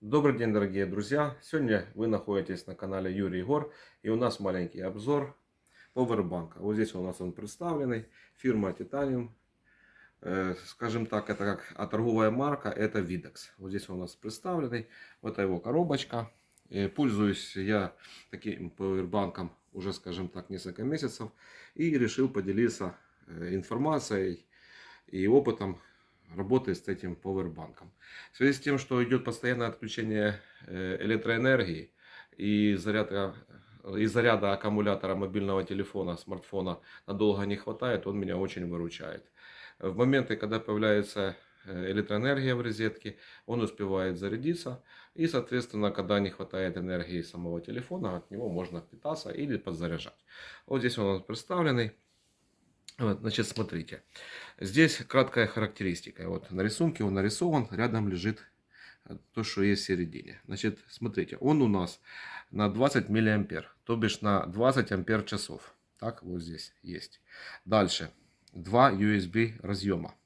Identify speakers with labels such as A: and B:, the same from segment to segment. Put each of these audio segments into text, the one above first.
A: Добрый день, дорогие друзья! Сегодня вы находитесь на канале Юрий Гор и у нас маленький обзор Powerbank. Вот здесь у нас он представленный, фирма Titanium. Э, Скажем так, это как а торговая марка, это Videx. Вот здесь он у нас представленный, вот это его коробочка. Э, Пользуюсь я таким Powerbank уже, скажем так, несколько месяцев и решил поделиться э, информацией и опытом работы с этим поwerбанком. В связи с тем, что идет постоянное отключение э, электроэнергии и зарядка и заряда аккумулятора мобильного телефона, смартфона надолго не хватает, он меня очень выручает. В моменты, когда появляется э, электроэнергия в розетке, он успевает зарядиться. И, соответственно, когда не хватает энергии самого телефона, от него можно питаться или подзаряжать. Вот здесь он представленный. Вот, значит, смотрите. Здесь краткая характеристика. Вот на рисунке он нарисован, рядом лежит э, то, что есть в середине. Значит, смотрите, он у нас на 20 миллиампер, то бишь на 20 ампер часов. Так, вот здесь есть. Дальше, два USB разъема.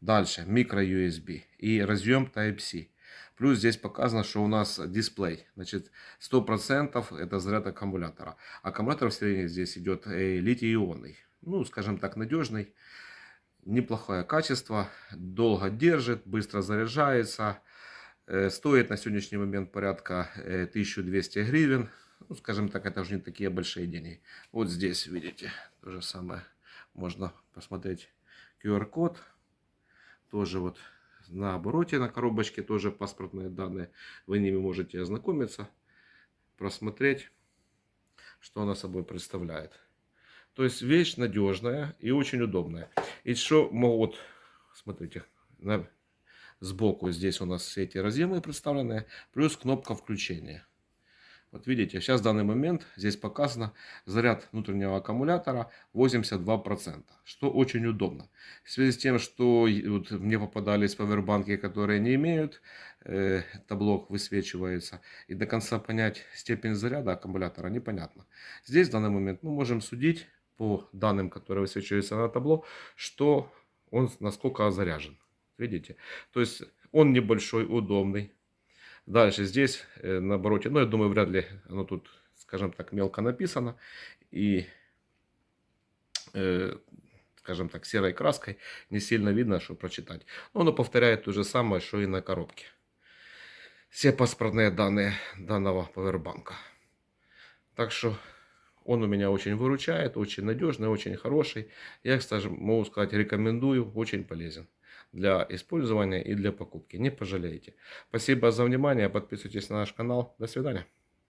A: Дальше, микро USB и разъем Type-C. Плюс здесь показано, что у нас дисплей. Значит, 100% это заряд аккумулятора. Аккумулятор в середине здесь идет э, литий-ионный ну, скажем так, надежный, неплохое качество, долго держит, быстро заряжается, э, стоит на сегодняшний момент порядка 1200 э, гривен, ну, скажем так, это уже не такие большие деньги. Вот здесь, видите, то же самое, можно посмотреть QR-код, тоже вот на обороте на коробочке тоже паспортные данные, вы ними можете ознакомиться, просмотреть, что она собой представляет. То есть вещь надежная и очень удобная. И что могут, смотрите, на, сбоку здесь у нас все эти разъемы представлены, плюс кнопка включения. Вот видите, сейчас в данный момент здесь показано заряд внутреннего аккумулятора 82%, что очень удобно. В связи с тем, что вот мне попадались павербанки, которые не имеют, э, таблок высвечивается, и до конца понять степень заряда аккумулятора непонятно. Здесь в данный момент мы можем судить по данным, которые высвечиваются на табло, что он насколько заряжен. Видите? То есть он небольшой, удобный. Дальше здесь э, на обороте, ну я думаю, вряд ли оно тут, скажем так, мелко написано. И, э, скажем так, серой краской не сильно видно, что прочитать. Но оно повторяет то же самое, что и на коробке. Все паспортные данные данного повербанка. Так что он у меня очень выручает, очень надежный, очень хороший. Я, кстати, могу сказать, рекомендую, очень полезен для использования и для покупки. Не пожалеете. Спасибо за внимание, подписывайтесь на наш канал. До свидания.